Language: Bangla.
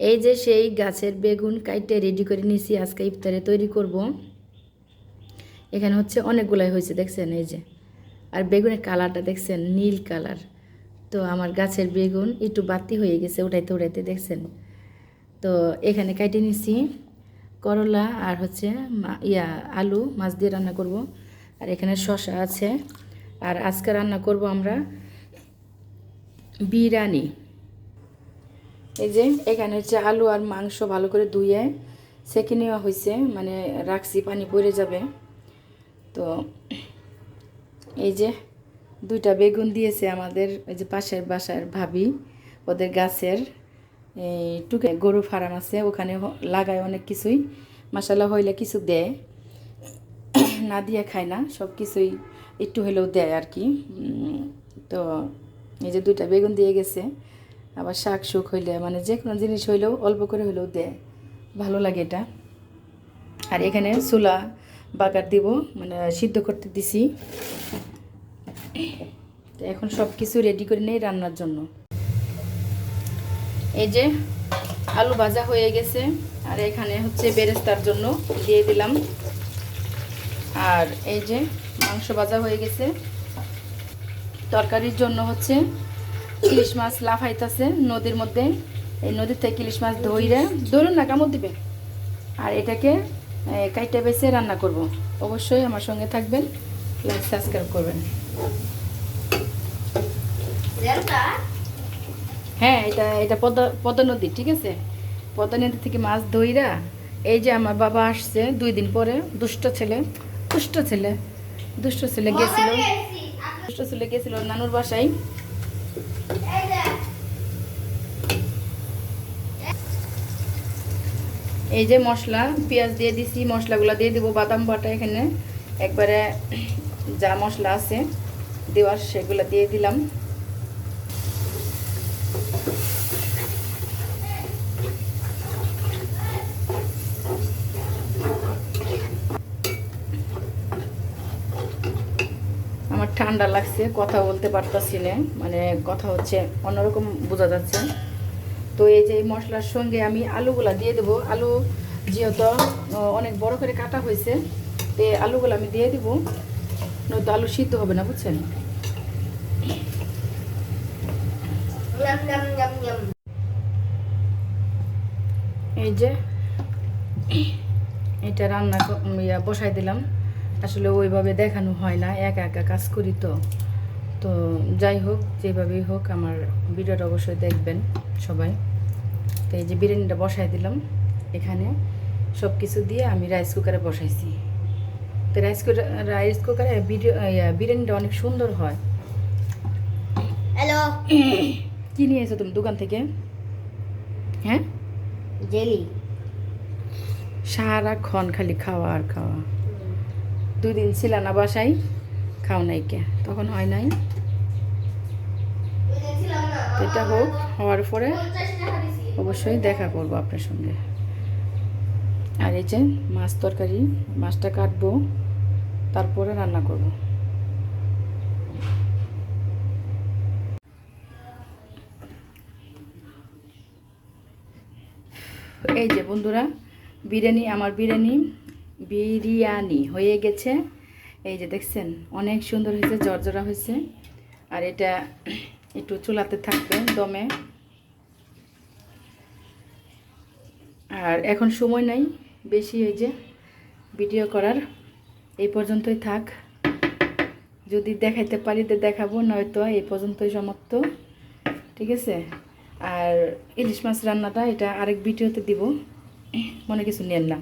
এই যে সেই গাছের বেগুন কাইটে রেডি করে নিয়েছি আজকে ইফতারে তৈরি করব। এখানে হচ্ছে অনেকগুলাই হয়েছে, দেখছেন? এই যে। আর বেগুনের কালারটা দেখছেন? নীল কালার। তো আমার গাছের বেগুন একটু বাতি হয়ে গেছে উঠাইতে উঠাইতে দেখছেন? তো এখানে কাইটে নিছি করলা আর হচ্ছে ইয়া, আলু, মাছ দিয়ে রান্না করব। আর এখানে শসা আছে। আর আজকে রান্না করব আমরা বিরিয়ানি। এই যে, এখানে হচ্ছে আলু আর মাংস ভালো করে ধুয়ে সেকে নেওয়া হয়েছে মানে রাখছি, পানি পড়ে যাবে। তো এই যে দুইটা বেগুন দিয়েছে আমাদের, এই যে পাশের বাসার ভাবি, ওদের গাছের, এই টুকে গরু ফার্ম আছে, ওখানে লাগায় অনেক কিছুই। মশালা হইলে কিছু দেয়। না দিয়ে খায় না, সব কিছুই একটু হলেও দেয় আর কি। তো এই যে দুইটা বেগুন দিয়ে গেছে। আবার শাক শুক হইলে মানে যে কোনো জিনিস হইলেও, অল্প করে হইলেও দেয় ভালো লাগে এটা। আর এখানে চুলা বাগার দিব মানে সিদ্ধ করতে দিছি। এখন সব কিছু রেডি করে নেই রান্নার জন্য। এই যে আলু ভাজা হয়ে গেছে, আর এখানে হচ্ছে বেরেস্তার জন্য দিয়ে দিলাম। আর এই যে মাংস ভাজা হয়ে গেছে। তরকারির জন্য হচ্ছে ইলিশ মাছ লাফাইতেছে নদীর মধ্যে। এই নদীর থেকে ইলিশ মাছ ধইরে ধরুন না কামড় দিবে। আর এটাকে কাইটে বেছে রান্না করব। অবশ্যই আমার সঙ্গে থাকবেন লাইক সাবস্ক্রাইব করবেন। হ্যাঁ এটা এটা পদ্মা পদ্মা নদী ঠিক আছে? পদ্মা নদী থেকে মাছ ধইরা এই যে আমার বাবা আসছে দুই দিন পরে দুষ্ট ছেলে দুষ্ট ছেলে দুষ্ট ছেলে গেছিল। দুষ্ট ছেলে গেছিল নানুর বাসায়। এই যে মশলা, পেঁয়াজ দিয়ে দিছি, মশলাগুলো দিয়ে দেবো বাদাম বাটা এখানে। একবারে যা মশলা আছে দেওয়ার সেগুলো দিয়ে দিলাম। আমার ঠান্ডা লাগছে, কথা বলতে পারতাছি না মানে কথা হচ্ছে অন্যরকম বোঝা যাচ্ছে। তো এই যে মশলার সঙ্গে আমি আলুগুলা দিয়ে দেবো। আলু যেহেতু অনেক বড় করে কাটা হয়েছে, তো আলুগুলো আমি দিয়ে দিব। নয়তো আলু সিদ্ধ হবে না, বুঝছেন? এই যে, এটা রান্না বসাই দিলাম। আসলে ওইভাবে দেখানো হয় না একা একা কাজ করি তো। তো যাই হোক যেভাবেই হোক আমার ভিডিওটা অবশ্যই দেখবেন সবাই। তো এই যে বিরিয়ানিটা বসাই দিলাম এখানে সব কিছু দিয়ে আমি রাইস কুকারে বসাইছি। তো রাইস কুকার রাইস কুকারে বিরিয়ানিটা অনেক সুন্দর হয়। হ্যালো কি নিয়ে এসো তুমি দোকান থেকে? হ্যাঁ? জেলি সারাক্ষণ খালি খাওয়া আর খাওয়া। দুই দিন ছিল না বাসায়, খাও নাই কে। তখন হয় নাই। এটা হোক, হওয়ার পরে অবশ্যই দেখা করব আপনার সঙ্গে। আর এই যে মাছ তরকারি, মাছটা কাটবো, তারপরে রান্না করব। এই যে বন্ধুরা, বিরিয়ানি, আমার বিরিয়ানি বিরিয়ানি হয়ে গেছে। এই যে দেখছেন, অনেক সুন্দর হয়েছে, জর্জরা হয়েছে। আর এটা একটু চুলাতে থাকবে দমে। আর এখন সময় নাই, বেশি এই যে ভিডিও করার। এই পর্যন্তই থাক। যদি দেখাইতে পারি তো দেখাবো, নয়তো এই পর্যন্তই সমাপ্ত। ঠিক আছে? আর ইলিশ মাছ রান্নাটা, এটা আরেক ভিডিওতে দিব। মনে কিছু নেন না।